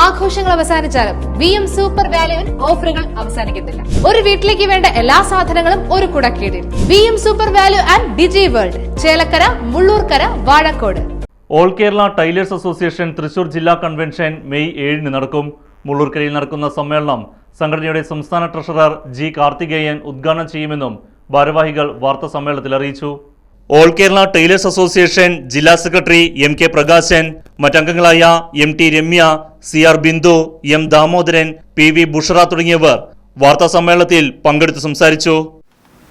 ആഘോഷങ്ങൾ അവസാനിച്ചാലും V M super വാല്യുവിൽ ഓഫറുകൾ അവസാനിക്കുന്നില്ല ഒരു വീട്ടിലേക്ക് വേണ്ട എല്ലാ സാധനങ്ങളും ഒരു കുടക്കീടിൽ. V M super value and digi world Chelakkara Mullurkara Vazhakkode. All Kerala tailors association Thrissur ജില്ലാ കൺവെൻഷൻ മെയ് ഏഴിന് നടക്കും. മുള്ളൂർക്കരയിൽ നടക്കുന്ന സമ്മേളനം സംഘടനയുടെ സംസ്ഥാന ട്രഷറർ ജി കാർത്തികേയൻ ഉദ്ഘാടനം ചെയ്യുമെന്നും ഭാരവാഹികൾ വാർത്താ സമ്മേളനത്തിൽ അറിയിച്ചു. ഓൾ കേരള ടൈലേഴ്സ് അസോസിയേഷൻ ജില്ലാ secretary M K Prakashan മറ്റംഗങ്ങളായ M T Ramya C R Bindu M Damodaran P V Bushara തുടങ്ങിയവർ വാർത്താ സമ്മേളനത്തിൽ പങ്കെടുത്ത് സംസാരിച്ചു.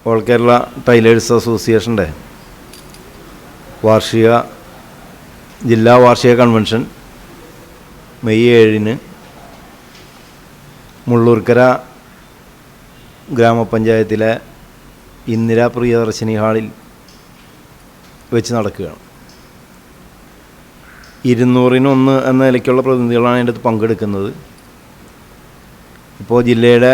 ഓൾ കേരള ടൈലേഴ്സ് അസോസിയേഷന്റെ വാർഷിക ജില്ലാ വാർഷിക കൺവെൻഷൻ മെയ് ഏഴിന് മുള്ളൂർക്കര ഗ്രാമപഞ്ചായത്തിലെ ഇന്ദിരാ പ്രിയദർശിനി ഹാളിൽ വെച്ച് നടക്കുകയാണ്. ഇരുന്നൂറിനൊന്ന് എന്ന നിലയ്ക്കുള്ള പ്രതിനിധികളാണ് അതിന്റെ അകത്ത് പങ്കെടുക്കുന്നത്. ഇപ്പോൾ ജില്ലയുടെ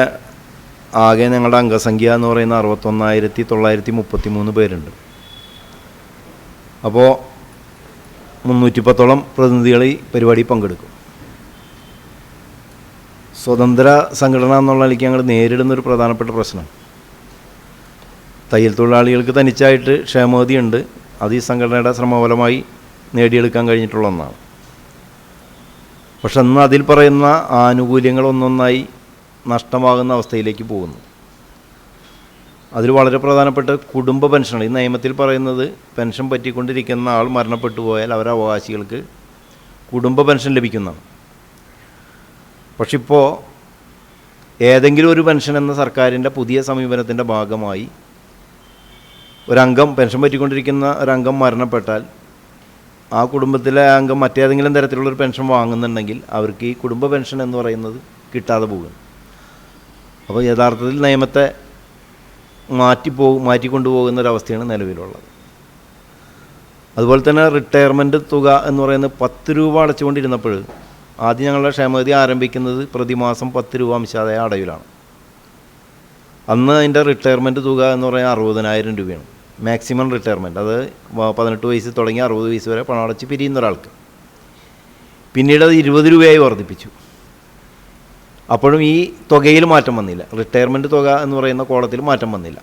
ആകെ ഞങ്ങളുടെ അംഗസംഖ്യ എന്ന് പറയുന്ന അറുപത്തൊന്നായിരത്തി തൊള്ളായിരത്തി മുപ്പത്തി മൂന്ന് പേരുണ്ട്. അപ്പോൾ മുന്നൂറ്റി പത്തോളം പ്രതിനിധികൾ ഈ പരിപാടി പങ്കെടുക്കും. സ്വതന്ത്ര സംഘടന എന്നുള്ള നിലയ്ക്ക് ഞങ്ങൾ നേരിടുന്നൊരു പ്രധാനപ്പെട്ട പ്രശ്നം. തയ്യൽ തൊഴിലാളികൾക്ക് തനിച്ചായിട്ട് ക്ഷേമവതിയുണ്ട് അത് ഈ സംഘടനയുടെ ശ്രമഫലമായി നേടിയെടുക്കാൻ കഴിഞ്ഞിട്ടുള്ള ഒന്നാണ്. പക്ഷെ അന്ന് അതിൽ പറയുന്ന ആനുകൂല്യങ്ങൾ ഒന്നൊന്നായി നഷ്ടമാകുന്ന അവസ്ഥയിലേക്ക് പോകുന്നു. അതിൽ വളരെ പ്രധാനപ്പെട്ട കുടുംബ പെൻഷനാണ് ഈ നിയമത്തിൽ പറയുന്നത് പെൻഷൻ പറ്റിക്കൊണ്ടിരിക്കുന്ന ആൾ മരണപ്പെട്ടു പോയാൽ അവരെ അവകാശികൾക്ക് കുടുംബ പെൻഷൻ ലഭിക്കുന്നതാണ്. പക്ഷെ ഇപ്പോൾ ഏതെങ്കിലും ഒരു പെൻഷൻ എന്ന സർക്കാരിന്റെ പുതിയ സമീപനത്തിന്റെ ഭാഗമായി ഒരംഗം പെൻഷൻ പറ്റിക്കൊണ്ടിരിക്കുന്ന ഒരംഗം മരണപ്പെട്ടാൽ ആ കുടുംബത്തിലെ അംഗം മറ്റേതെങ്കിലും തരത്തിലുള്ളൊരു പെൻഷൻ വാങ്ങുന്നുണ്ടെങ്കിൽ അവർക്ക് ഈ കുടുംബ പെൻഷൻ എന്ന് പറയുന്നത് കിട്ടാതെ പോകും. അപ്പോൾ യഥാർത്ഥത്തിൽ നിയമത്തെ മാറ്റിപ്പോ മാറ്റിക്കൊണ്ടുപോകുന്ന ഒരവസ്ഥയാണ് നിലവിലുള്ളത്. അതുപോലെ തന്നെ റിട്ടയർമെന്റ് തുക എന്ന് പറയുന്നത് പത്ത് രൂപ അടച്ചുകൊണ്ടിരുന്നപ്പോൾ ആദ്യം ഞങ്ങളുടെ ക്ഷേമനിധി ആരംഭിക്കുന്നത് പ്രതിമാസം പത്ത് രൂപ അംശാദായ അടവിലാണ്. അന്ന് അതിന്റെ റിട്ടയർമെന്റ് തുക എന്ന് പറയുന്നത് അറുപതിനായിരം രൂപയാണ്. മാക്സിമം റിട്ടയർമെന്റ് അത് പതിനെട്ട് വയസ്സ് തുടങ്ങി അറുപത് വയസ്സ് വരെ പണം അടച്ച് പിരിയുന്ന ഒരാൾക്ക്. പിന്നീട് അത് ഇരുപത് രൂപയായി വർദ്ധിപ്പിച്ചു. അപ്പോഴും ഈ തുകയിൽ മാറ്റം വന്നില്ല. റിട്ടയർമെന്റ് തുക എന്ന് പറയുന്ന കോളത്തിൽ മാറ്റം വന്നില്ല.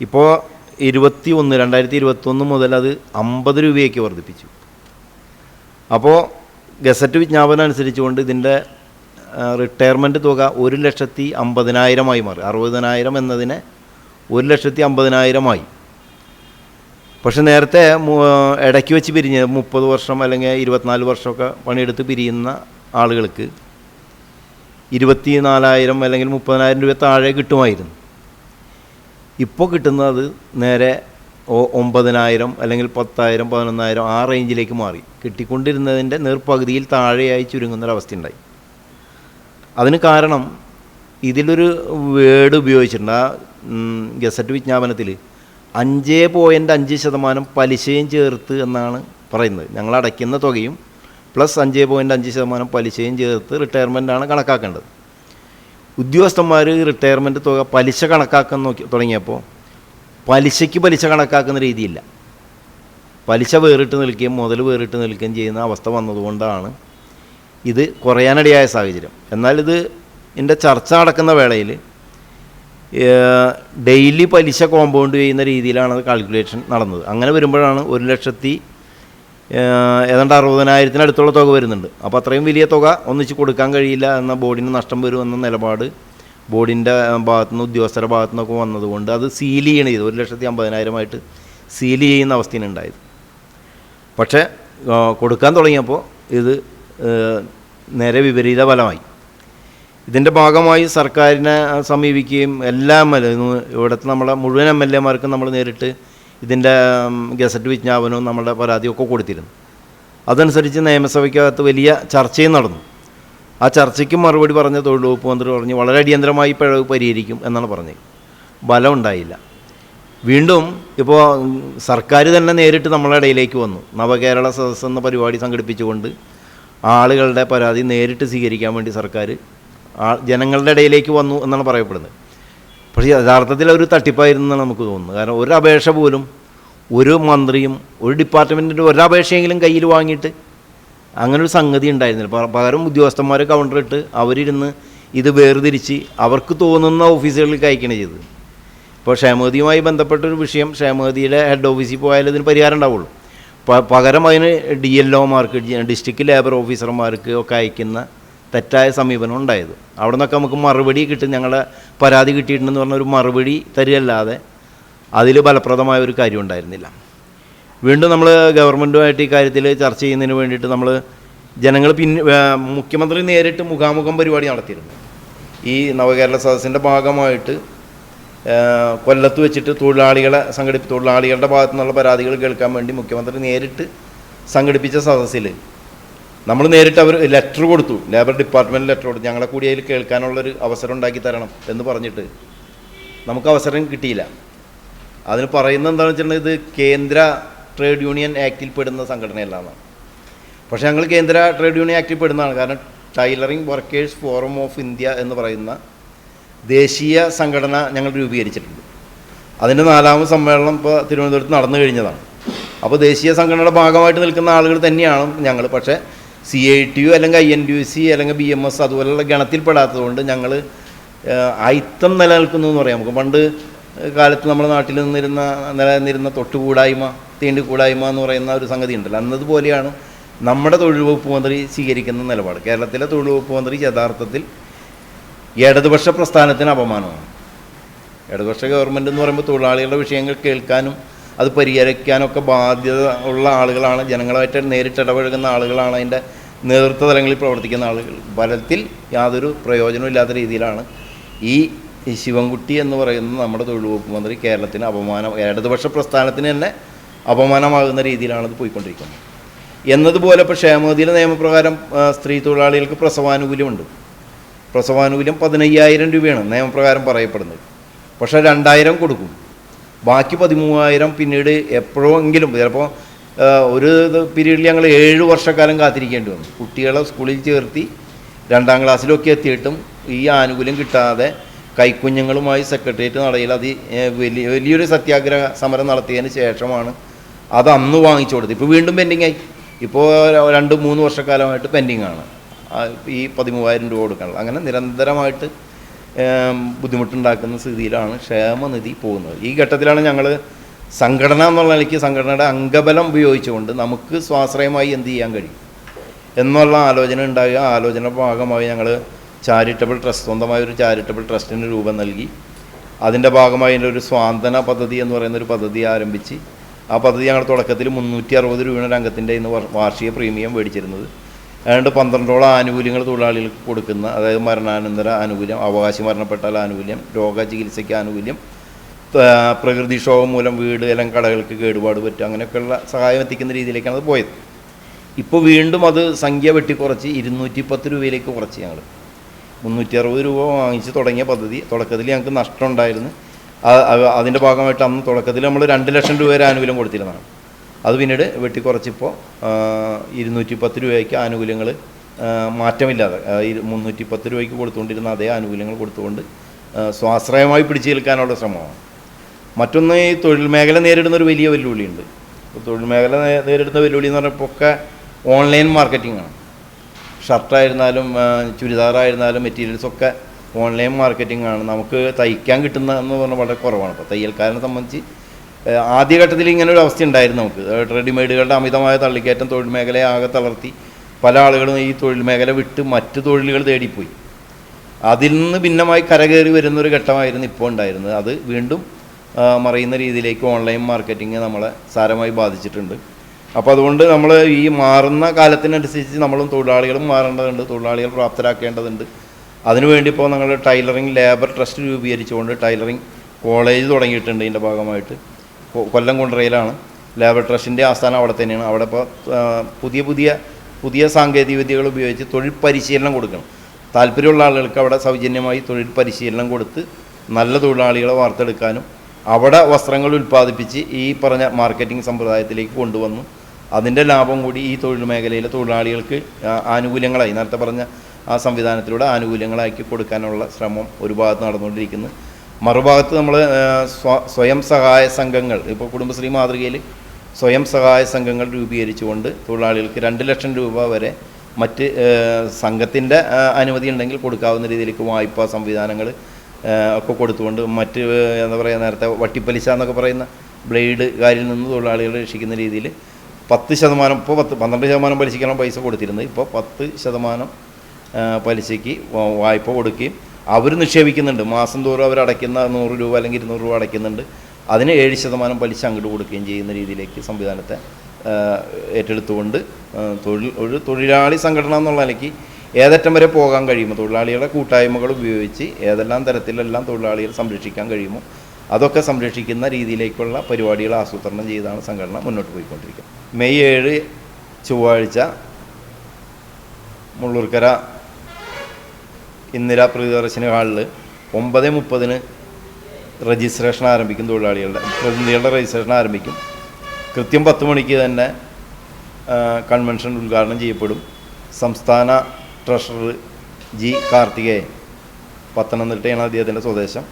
ഇപ്പോൾ ഇരുപത്തി ഒന്ന് രണ്ടായിരത്തി ഇരുപത്തൊന്ന് മുതൽ അത് അമ്പത് രൂപയ്ക്ക് വർദ്ധിപ്പിച്ചു. അപ്പോൾ ഗസറ്റ് വിജ്ഞാപനം അനുസരിച്ചുകൊണ്ട് ഇതിന്റെ റിട്ടയർമെന്റ് തുക ഒരു ലക്ഷത്തി അമ്പതിനായിരമായി മാറി. അറുപതിനായിരം എന്നതിനെ ഒരു ലക്ഷത്തി അമ്പതിനായിരമായി. പക്ഷെ നേരത്തെ ഇടയ്ക്ക് വെച്ച് പിരിഞ്ഞ് മുപ്പത് വർഷം അല്ലെങ്കിൽ ഇരുപത്തിനാല് വർഷമൊക്കെ പണിയെടുത്ത് പിരിയുന്ന ആളുകൾക്ക് ഇരുപത്തി നാലായിരം അല്ലെങ്കിൽ മുപ്പതിനായിരം രൂപ താഴെ കിട്ടുമായിരുന്നു. ഇപ്പോൾ കിട്ടുന്നത് നേരെ ഒമ്പതിനായിരം അല്ലെങ്കിൽ പത്തായിരം പതിനൊന്നായിരം ആ റേഞ്ചിലേക്ക് മാറി. കിട്ടിക്കൊണ്ടിരുന്നതിന്റെ നേർപകുതിയിൽ താഴെയായി ചുരുങ്ങുന്നൊരവസ്ഥയുണ്ടായി. അതിന് കാരണം ഇതിലൊരു വേർഡ് ഉപയോഗിച്ചിട്ടുണ്ട് ആ ഗസറ്റ് വിജ്ഞാപനത്തിൽ അഞ്ച് പോയിന്റ് അഞ്ച് ശതമാനം പലിശയും ചേർത്ത് എന്നാണ് പറയുന്നത്. ഞങ്ങൾ അടയ്ക്കുന്ന തുകയും പ്ലസ് അഞ്ച് പോയിന്റ് അഞ്ച് ശതമാനം പലിശയും ചേർത്ത് റിട്ടയർമെന്റാണ് കണക്കാക്കേണ്ടത്. ഉദ്യോഗസ്ഥന്മാർ റിട്ടയർമെന്റ് തുക പലിശ കണക്കാക്കാൻ നോക്കി തുടങ്ങിയപ്പോൾ പലിശയ്ക്ക് പലിശ കണക്കാക്കുന്ന രീതിയില്ല. പലിശ വേറിട്ട് നിൽക്കുകയും മുതൽ വേറിട്ട് നിൽക്കുകയും ചെയ്യുന്ന അവസ്ഥ വന്നതുകൊണ്ടാണ് ഇത് കുറയാനിടയായ സാഹചര്യം. എന്നാൽ ഇത് ഇതിന്റെ ചർച്ച നടക്കുന്ന വേളയിൽ ഡെയിലി പലിശ കോമ്പൗണ്ട് ചെയ്യുന്ന രീതിയിലാണ് അത് കാൽക്കുലേഷൻ നടന്നത്. അങ്ങനെ വരുമ്പോഴാണ് ഒരു ലക്ഷത്തി ഏതാണ്ട് അറുപതിനായിരത്തിനടുത്തുള്ള തുക വരുന്നുണ്ട്. അപ്പോൾ അത്രയും വലിയ തുക ഒന്നിച്ച് കൊടുക്കാൻ കഴിയില്ല എന്ന ബോർഡിന് നഷ്ടം വരുമെന്ന നിലപാട് ബോർഡിന്റെ ഭാഗത്തു നിന്ന് ഉദ്യോഗസ്ഥരുടെ ഭാഗത്തു നിന്നൊക്കെ വന്നതുകൊണ്ട് അത് സീൽ ചെയ്യണം ചെയ്തു. ഒരു ലക്ഷത്തി അമ്പതിനായിരമായിട്ട് സീൽ ചെയ്യുന്ന അവസ്ഥയാണ് ഉണ്ടായത് പക്ഷേ കൊടുക്കാൻ തുടങ്ങിയപ്പോൾ ഇത് നേരെ വിപരീത ഫലമായി. ഇതിന്റെ ഭാഗമായി സർക്കാരിനെ സമീപിക്കുകയും എല്ലാ എം എൽ എ ഇവിടുത്തെ നമ്മളെ മുഴുവൻ എം എൽ എമാർക്കും നമ്മൾ നേരിട്ട് ഇതിന്റെ ഗസറ്റ് വിജ്ഞാപനവും നമ്മുടെ പരാതിയൊക്കെ കൊടുത്തിരുന്നു. അതനുസരിച്ച് നിയമസഭയ്ക്കകത്ത് വലിയ ചർച്ചയും നടന്നു. ആ ചർച്ചയ്ക്ക് മറുപടി പറഞ്ഞ തൊഴിൽ വകുപ്പ് മന്ത്രി പറഞ്ഞു വളരെ അടിയന്തരമായി പിഴവ് പരിഹരിക്കും എന്നാണ് പറഞ്ഞത്. ബലം വീണ്ടും ഇപ്പോൾ സർക്കാർ തന്നെ നേരിട്ട് നമ്മളെ ഇടയിലേക്ക് വന്നു. നവകേരള സദസ്സ് എന്ന പരിപാടി സംഘടിപ്പിച്ചുകൊണ്ട് ആളുകളുടെ പരാതി നേരിട്ട് സ്വീകരിക്കാൻ വേണ്ടി സർക്കാർ ജനങ്ങളുടെ ഇടയിലേക്ക് വന്നു എന്നാണ് പറയപ്പെടുന്നത്. പക്ഷേ യഥാർത്ഥത്തിൽ അവർ തട്ടിപ്പായിരുന്നു എന്നാണ് നമുക്ക് തോന്നുന്നത്. കാരണം ഒരു അപേക്ഷ പോലും ഒരു മന്ത്രിയും ഒരു ഡിപ്പാർട്ട്മെന്റിന്റെ ഒരു കയ്യിൽ വാങ്ങിയിട്ട് അങ്ങനെ ഒരു സംഗതി ഉണ്ടായിരുന്നില്ല. പകരം ഉദ്യോഗസ്ഥന്മാരെ കൗണ്ടറിട്ട് അവരിരുന്ന് ഇത് വേർതിരിച്ച് അവർക്ക് തോന്നുന്ന ഓഫീസുകളിലേക്ക് അയക്കണേ ചെയ്തത്. ഇപ്പോൾ ക്ഷേമഗതിയുമായി ബന്ധപ്പെട്ടൊരു വിഷയം ക്ഷേമഗതിയുടെ ഹെഡ് ഓഫീസിൽ പോയാലും ഇതിന് പരിഹാരം ഉണ്ടാവുള്ളൂ. പകരം അതിന് ഡി എൽ ഒമാർക്ക് ഡിസ്ട്രിക്ട് ലേബർ ഓഫീസർമാർക്ക് ഒക്കെ അയക്കുന്ന തെറ്റായ സമീപനം ഉണ്ടായത്. അവിടെ നിന്നൊക്കെ നമുക്ക് മറുപടി കിട്ടും. ഞങ്ങളുടെ പരാതി കിട്ടിയിട്ടുണ്ടെന്ന് പറഞ്ഞ ഒരു മറുപടി തരികയല്ലാതെ അതിൽ ഫലപ്രദമായ ഒരു കാര്യം ഉണ്ടായിരുന്നില്ല. വീണ്ടും നമ്മൾ ഗവൺമെന്റുമായിട്ട് ഈ കാര്യത്തിൽ ചർച്ച ചെയ്യുന്നതിന് വേണ്ടിയിട്ട് നമ്മൾ ജനങ്ങൾ പിന്നെ മുഖ്യമന്ത്രി നേരിട്ട് മുഖാമുഖം പരിപാടി നടത്തിയിരുന്നു. ഈ നവകേരള സദസ്സിന്റെ ഭാഗമായിട്ട് കൊല്ലത്ത് വെച്ചിട്ട് തൊഴിലാളികളെ സംഘടിപ്പി തൊഴിലാളികളുടെ ഭാഗത്തു നിന്നുള്ള പരാതികൾ കേൾക്കാൻ വേണ്ടി മുഖ്യമന്ത്രി നേരിട്ട് സംഘടിപ്പിച്ച സദസ്സിൽ നമ്മൾ നേരിട്ട് അവർ ലെറ്റർ കൊടുത്തു. ലേബർ ഡിപ്പാർട്ട്മെന്റ് ലെറ്റർ കൊടുത്തു. ഞങ്ങളെ കൂടി അതിൽ കേൾക്കാനുള്ളൊരു അവസരം ഉണ്ടാക്കി തരണം എന്ന് പറഞ്ഞിട്ട്. നമുക്ക് അവസരം കിട്ടിയില്ല. അതിന് പറയുന്നത് എന്താണെന്ന് വെച്ചിട്ടുണ്ടെങ്കിൽ ഇത് കേന്ദ്ര ട്രേഡ് യൂണിയൻ ആക്റ്റിൽ പെടുന്ന സംഘടനയല്ല എന്നാണ് പക്ഷേ ഞങ്ങൾ കേന്ദ്ര ട്രേഡ് യൂണിയൻ ആക്റ്റിൽ പെടുന്നതാണ്. കാരണം tailoring workers forum of India എന്ന് പറയുന്ന ദേശീയ സംഘടന ഞങ്ങൾ രൂപീകരിച്ചിട്ടുണ്ട്. അതിന്റെ നാലാമത് സമ്മേളനം ഇപ്പോൾ തിരുവനന്തപുരത്ത് നടന്നു കഴിഞ്ഞതാണ്. അപ്പോൾ ദേശീയ സംഘടനയുടെ ഭാഗമായിട്ട് നിൽക്കുന്ന ആളുകൾ തന്നെയാണ് ഞങ്ങൾ. പക്ഷേ സി ഐ ടി യു അല്ലെങ്കിൽ I N T U C അല്ലെങ്കിൽ ബി എം എസ് അതുപോലുള്ള ഗണത്തിൽപ്പെടാത്തതുകൊണ്ട് ഞങ്ങൾ അയിത്തം നിലനിൽക്കുന്നു എന്ന് പറയാം. നമുക്ക് പണ്ട് കാലത്ത് നമ്മുടെ നാട്ടിൽ നിന്നിരുന്ന നിലനിന്നിരുന്ന തൊട്ടുകൂടായ്മ തീണ്ടിക്കൂടായ്മ എന്ന് പറയുന്ന ഒരു സംഗതി ഉണ്ടല്ലോ. അന്നതുപോലെയാണ് നമ്മുടെ തൊഴിൽ വകുപ്പ് മന്ത്രി സ്വീകരിക്കുന്ന നിലപാട്. കേരളത്തിലെ തൊഴിൽ വകുപ്പ് മന്ത്രി യഥാർത്ഥത്തിൽ ഇടതുപക്ഷ പ്രസ്ഥാനത്തിന് അപമാനമാണ്. ഇടതുപക്ഷ ഗവൺമെന്റ് എന്ന് പറയുമ്പോൾ തൊഴിലാളികളുടെ വിഷയങ്ങൾ കേൾക്കാനും അത് പരിഹരിക്കാനൊക്കെ ബാധ്യത ഉള്ള ആളുകളാണ്. ജനങ്ങളുമായിട്ട് നേരിട്ട് ഇടപഴകുന്ന ആളുകളാണ് അതിന്റെ നേതൃത്വ തലങ്ങളിൽ പ്രവർത്തിക്കുന്ന ആളുകൾ. ഫലത്തിൽ യാതൊരു പ്രയോജനവും ഇല്ലാത്ത രീതിയിലാണ് ഈ ശിവൻകുട്ടി എന്ന് പറയുന്ന നമ്മുടെ തൊഴിൽ വകുപ്പ് മന്ത്രി കേരളത്തിന് അപമാനം ഇടതുപക്ഷ പ്രസ്ഥാനത്തിന് തന്നെ അപമാനമാകുന്ന രീതിയിലാണ് ഇത് പോയിക്കൊണ്ടിരിക്കുന്നത്. എന്നതുപോലെ ഇപ്പോൾ ക്ഷേമനിധിയിലെ നിയമപ്രകാരം സ്ത്രീ തൊഴിലാളികൾക്ക് പ്രസവാനുകൂല്യമുണ്ട്. പ്രസവാനുകൂല്യം പതിനയ്യായിരം രൂപയാണ് നിയമപ്രകാരം പറയപ്പെടുന്നത്. പക്ഷേ രണ്ടായിരം കൊടുക്കും. ബാക്കി പതിമൂവായിരം പിന്നീട് എപ്പോഴെങ്കിലും ചിലപ്പോൾ ഒരു പീരീഡിൽ ഞങ്ങൾ ഏഴ് വർഷക്കാലം കാത്തിരിക്കേണ്ടി വന്നു. കുട്ടികളെ സ്കൂളിൽ ചേർത്തി രണ്ടാം ക്ലാസ്സിലൊക്കെ എത്തിയിട്ടും ഈ ആനുകൂല്യം കിട്ടാതെ കൈക്കുഞ്ഞുങ്ങളുമായി സെക്രട്ടേറിയറ്റ് നടയിൽ അത് വലിയ വലിയൊരു സത്യാഗ്രഹ സമരം നടത്തിയതിന് ശേഷമാണ് അത് അന്ന് വാങ്ങിച്ചു കൊടുത്തത്. ഇപ്പോൾ വീണ്ടും പെൻഡിങ് ആയി ഇപ്പോൾ രണ്ട് മൂന്ന് വർഷക്കാലമായിട്ട് പെൻഡിങ് ആണ് ഈ പതിമൂവായിരം രൂപ കൊടുക്കാനുള്ളത്. അങ്ങനെ നിരന്തരമായിട്ട് ബുദ്ധിമുട്ടുണ്ടാക്കുന്ന സ്ഥിതിയിലാണ് ക്ഷേമനിധി പോകുന്നത്. ഈ ഘട്ടത്തിലാണ് ഞങ്ങൾ സംഘടന എന്നുള്ള നിലയ്ക്ക് സംഘടനയുടെ അംഗബലം ഉപയോഗിച്ചുകൊണ്ട് നമുക്ക് സ്വാശ്രയമായി എന്ത് ചെയ്യാൻ കഴിയും? എന്നുള്ള ആലോചന ഉണ്ടാകുക ആലോചന ഭാഗമായി ഞങ്ങൾ ചാരിറ്റബിൾ ട്രസ്റ്റ് സ്വന്തമായ ഒരു ചാരിറ്റബിൾ ട്രസ്റ്റിന് രൂപം നൽകി. അതിന്റെ ഭാഗമായി അതിന്റെ ഒരു സ്വാന്തന പദ്ധതി എന്ന് പറയുന്ന ഒരു പദ്ധതി ആരംഭിച്ച് ആ പദ്ധതി ഞങ്ങൾ തുടക്കത്തിൽ മുന്നൂറ്റി അറുപത് രൂപയുടെ രംഗത്തിന്റെ ഇന്ന് വാർഷിക പ്രീമിയം മേടിച്ചിരുന്നത്. അതുകൊണ്ട് പന്ത്രണ്ടോളം ആനുകൂല്യങ്ങൾ തൊഴിലാളികൾക്ക് കൊടുക്കുന്ന അതായത് മരണാനന്തര ആനുകൂല്യം അവകാശി മരണപ്പെട്ടാൽ ആനുകൂല്യം രോഗ ചികിത്സയ്ക്ക് ആനുകൂല്യം പ്രകൃതിക്ഷോഭം മൂലം വീട് എല്ലാം കടകൾക്ക് കേടുപാട് പറ്റും അങ്ങനെയൊക്കെയുള്ള സഹായം എത്തിക്കുന്ന രീതിയിലേക്കാണ് അത് പോയത്. ഇപ്പോൾ വീണ്ടും അത് സംഖ്യ വെട്ടിക്കുറച്ച് ഇരുന്നൂറ്റി പത്ത് രൂപയിലേക്ക് കുറച്ച് ഞങ്ങൾ മുന്നൂറ്റി അറുപത് രൂപ വാങ്ങിച്ച് തുടങ്ങിയ പദ്ധതി തുടക്കത്തിൽ ഞങ്ങൾക്ക് നഷ്ടം ഉണ്ടായിരുന്നു ആ- ആ- അതിന്റെ ഭാഗമായിട്ട് അന്ന് തുടക്കത്തിൽ നമ്മൾ രണ്ട് ലക്ഷം രൂപ വരെ ആനുകൂല്യം കൊടുത്തിരുന്നതാണ്. അത് പിന്നീട് വെട്ടിക്കുറച്ചിപ്പോൾ ഇരുന്നൂറ്റി പത്ത് രൂപയ്ക്ക് ആനുകൂല്യങ്ങൾ മാറ്റമില്ലാതെ മുന്നൂറ്റി പത്ത് രൂപയ്ക്ക് കൊടുത്തുകൊണ്ടിരുന്ന അതേ ആനുകൂല്യങ്ങൾ കൊടുത്തുകൊണ്ട് സ്വാശ്രയമായി പിടിച്ചു നിൽക്കാനുള്ള ശ്രമമാണ്. മറ്റൊന്ന് ഈ തൊഴിൽ മേഖല നേരിടുന്ന ഒരു വലിയ വെല്ലുവിളിയുണ്ട്. ഇപ്പോൾ തൊഴിൽ മേഖല നേരിടുന്ന വെല്ലുവിളി എന്ന് പറഞ്ഞപ്പോൾ ഒക്കെ ഓൺലൈൻ മാർക്കറ്റിംഗ് ആണ്. ഷർട്ടായിരുന്നാലും ചുരിദാറായിരുന്നാലും മെറ്റീരിയൽസൊക്കെ ഓൺലൈൻ മാർക്കറ്റിംഗ് ആണ്. നമുക്ക് തയ്ക്കാൻ കിട്ടുന്ന എന്ന് പറഞ്ഞാൽ വളരെ കുറവാണ്. അപ്പോൾ തയ്യൽക്കാരനെ സംബന്ധിച്ച് ആദ്യഘട്ടത്തിൽ ഇങ്ങനെ ഒരു അവസ്ഥ ഉണ്ടായിരുന്നു നമുക്ക്. റെഡിമെയ്ഡുകളുടെ അമിതമായ തള്ളിക്കയറ്റം തൊഴിൽ മേഖലയെ ആകെ തളർത്തി. പല ആളുകളും ഈ തൊഴിൽ മേഖല വിട്ട് മറ്റ് തൊഴിലുകൾ തേടിപ്പോയി. അതിൽ നിന്ന് ഭിന്നമായി കരകയറി വരുന്നൊരു ഘട്ടമായിരുന്നു ഇപ്പോൾ ഉണ്ടായിരുന്നത്. അത് വീണ്ടും മറയുന്ന രീതിയിലേക്ക് ഓൺലൈൻ മാർക്കറ്റിംഗ് നമ്മളെ സാരമായി ബാധിച്ചിട്ടുണ്ട്. അപ്പോൾ അതുകൊണ്ട് നമ്മൾ ഈ മാറുന്ന കാലത്തിനനുസരിച്ച് നമ്മളും തൊഴിലാളികളും മാറേണ്ടതുണ്ട് തൊഴിലാളികൾ പ്രാപ്തരാക്കേണ്ടതുണ്ട്. അതിനുവേണ്ടി ഇപ്പോൾ ഞങ്ങൾ ടൈലറിംഗ് ലേബർ ട്രസ്റ്റ് രൂപീകരിച്ചുകൊണ്ട് ടൈലറിംഗ് കോളേജ് തുടങ്ങിയിട്ടുണ്ട് ഇതിന്റെ ഭാഗമായിട്ട്. കൊല്ലം കുണ്ടറയിലാണ്. ലേബർ ട്രസ്റ്റിന്റെ ആസ്ഥാനം അവിടെ തന്നെയാണ്. അവിടെ ഇപ്പോൾ പുതിയ പുതിയ പുതിയ സാങ്കേതിക വിദ്യകൾ ഉപയോഗിച്ച് തൊഴിൽ പരിശീലനം കൊടുക്കണം. താല്പര്യമുള്ള ആളുകൾക്ക് അവിടെ സൗജന്യമായി തൊഴിൽ പരിശീലനം കൊടുത്ത് നല്ല തൊഴിലാളികളെ വാർത്തെടുക്കാനും അവിടെ വസ്ത്രങ്ങൾ ഉൽപ്പാദിപ്പിച്ച് ഈ പറഞ്ഞ മാർക്കറ്റിംഗ് സമ്പ്രദായത്തിലേക്ക് കൊണ്ടുവന്നു. അതിന്റെ ലാഭം കൂടി ഈ തൊഴിൽ മേഖലയിലെ തൊഴിലാളികൾക്ക് ആനുകൂല്യങ്ങളായി നേരത്തെ പറഞ്ഞ ആ സംവിധാനത്തിലൂടെ ആനുകൂല്യങ്ങളാക്കി കൊടുക്കാനുള്ള ശ്രമം ഒരു ഭാഗത്ത് നടന്നുകൊണ്ടിരിക്കുന്നു. മറുഭാഗത്ത് നമ്മൾ സ്വയം സഹായ സംഘങ്ങൾ ഇപ്പോൾ കുടുംബശ്രീ മാതൃകയിൽ സ്വയം സഹായ സംഘങ്ങൾ രൂപീകരിച്ചുകൊണ്ട് തൊഴിലാളികൾക്ക് രണ്ട് ലക്ഷം രൂപ വരെ മറ്റ് സംഘത്തിന്റെ അനുമതി ഉണ്ടെങ്കിൽ കൊടുക്കാവുന്ന രീതിയിലേക്ക് വായ്പാ സംവിധാനങ്ങൾ ഒക്കെ കൊടുത്തുകൊണ്ട് മറ്റ് എന്താ പറയുക നേരത്തെ വട്ടിപ്പലിശ എന്നൊക്കെ പറയുന്ന ബ്ലേഡ് കാരിൽ നിന്ന് തൊഴിലാളികളെ രക്ഷിക്കുന്ന രീതിയിൽ പത്ത് ശതമാനം ഇപ്പോൾ പത്ത് പന്ത്രണ്ട് ശതമാനം പലിശയ്ക്കാണ് പൈസ കൊടുത്തിരുന്നത്. ഇപ്പോൾ പത്ത് ശതമാനം പലിശയ്ക്ക് വായ്പ കൊടുക്കുകയും അവർ നിക്ഷേപിക്കുന്നുണ്ട്. മാസം തോറും അവർ അടയ്ക്കുന്ന നൂറ് രൂപ അല്ലെങ്കിൽ ഇരുന്നൂറ് രൂപ അടയ്ക്കുന്നുണ്ട്. അതിന് ഏഴ് ശതമാനം പലിശ അങ്ങോട്ട് കൊടുക്കുകയും ചെയ്യുന്ന രീതിയിലേക്ക് സംവിധാനത്തെ ഏറ്റെടുത്തുകൊണ്ട് തൊഴിൽ ഒരു തൊഴിലാളി സംഘടന എന്നുള്ള നിലയ്ക്ക് ഏതറ്റം വരെ പോകാൻ കഴിയുമോ? തൊഴിലാളികളുടെ കൂട്ടായ്മകൾ ഉപയോഗിച്ച് ഏതെല്ലാം തരത്തിലെല്ലാം തൊഴിലാളികൾ സംരക്ഷിക്കാൻ കഴിയുമോ? അതൊക്കെ സംരക്ഷിക്കുന്ന രീതിയിലേക്കുള്ള പരിപാടികൾ ആസൂത്രണം ചെയ്താണ് സംഘടന മുന്നോട്ട് പോയിക്കൊണ്ടിരിക്കുന്നത്. മെയ് ഏഴ് ചൊവ്വാഴ്ച മുള്ളൂർക്കര ഇന്ദിരാ പ്രിയദർശിനി ഹാളിൽ ഒമ്പത് മുപ്പതിന് രജിസ്ട്രേഷൻ ആരംഭിക്കും തൊഴിലാളികളുടെ പ്രതിനിധികളുടെ രജിസ്ട്രേഷൻ ആരംഭിക്കും. കൃത്യം പത്ത് മണിക്ക് തന്നെ കൺവെൻഷൻ ഉദ്ഘാടനം ചെയ്യപ്പെടും. സംസ്ഥാന ട്രഷറർ ജി കാർത്തികേയൻ. പത്തനംതിട്ടയാണ് അദ്ദേഹത്തിന്റെ സ്വദേശം.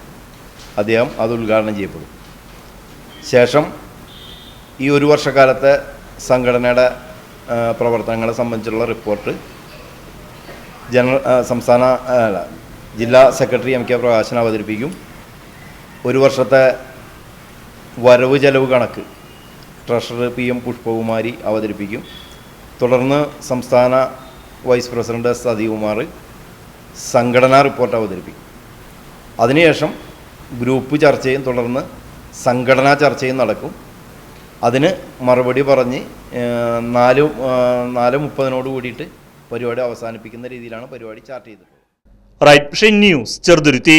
അദ്ദേഹം അത് ഉദ്ഘാടനം ചെയ്യപ്പെടും. ശേഷം ഈ ഒരു വർഷക്കാലത്തെ സംഘടനയുടെ പ്രവർത്തനങ്ങളെ സംബന്ധിച്ചുള്ള റിപ്പോർട്ട് ജനറൽ സംസ്ഥാന ജില്ലാ സെക്രട്ടറി എം കെ പ്രകാശൻ അവതരിപ്പിക്കും. ഒരു വർഷത്തെ വരവ് ചെലവ് കണക്ക് ട്രഷറർ പി എം പുഷ്പകുമാരി അവതരിപ്പിക്കും. തുടർന്ന് സംസ്ഥാന വൈസ് പ്രസിഡന്റ് എസ് സംഘടനാ റിപ്പോർട്ട് അവതരിപ്പിക്കും. അതിനുശേഷം ഗ്രൂപ്പ് ചർച്ചയും തുടർന്ന് സംഘടനാ ചർച്ചയും നടക്കും. അതിന് മറുപടി പറഞ്ഞ് നാല് നാല് മുപ്പതിനോട് കൂടിയിട്ട് പരിപാടി അവസാനിപ്പിക്കുന്ന രീതിയിലാണ് പരിപാടി ചാർട്ട് ചെയ്തിട്ടുള്ളത്. Right news Cheruthuruthy.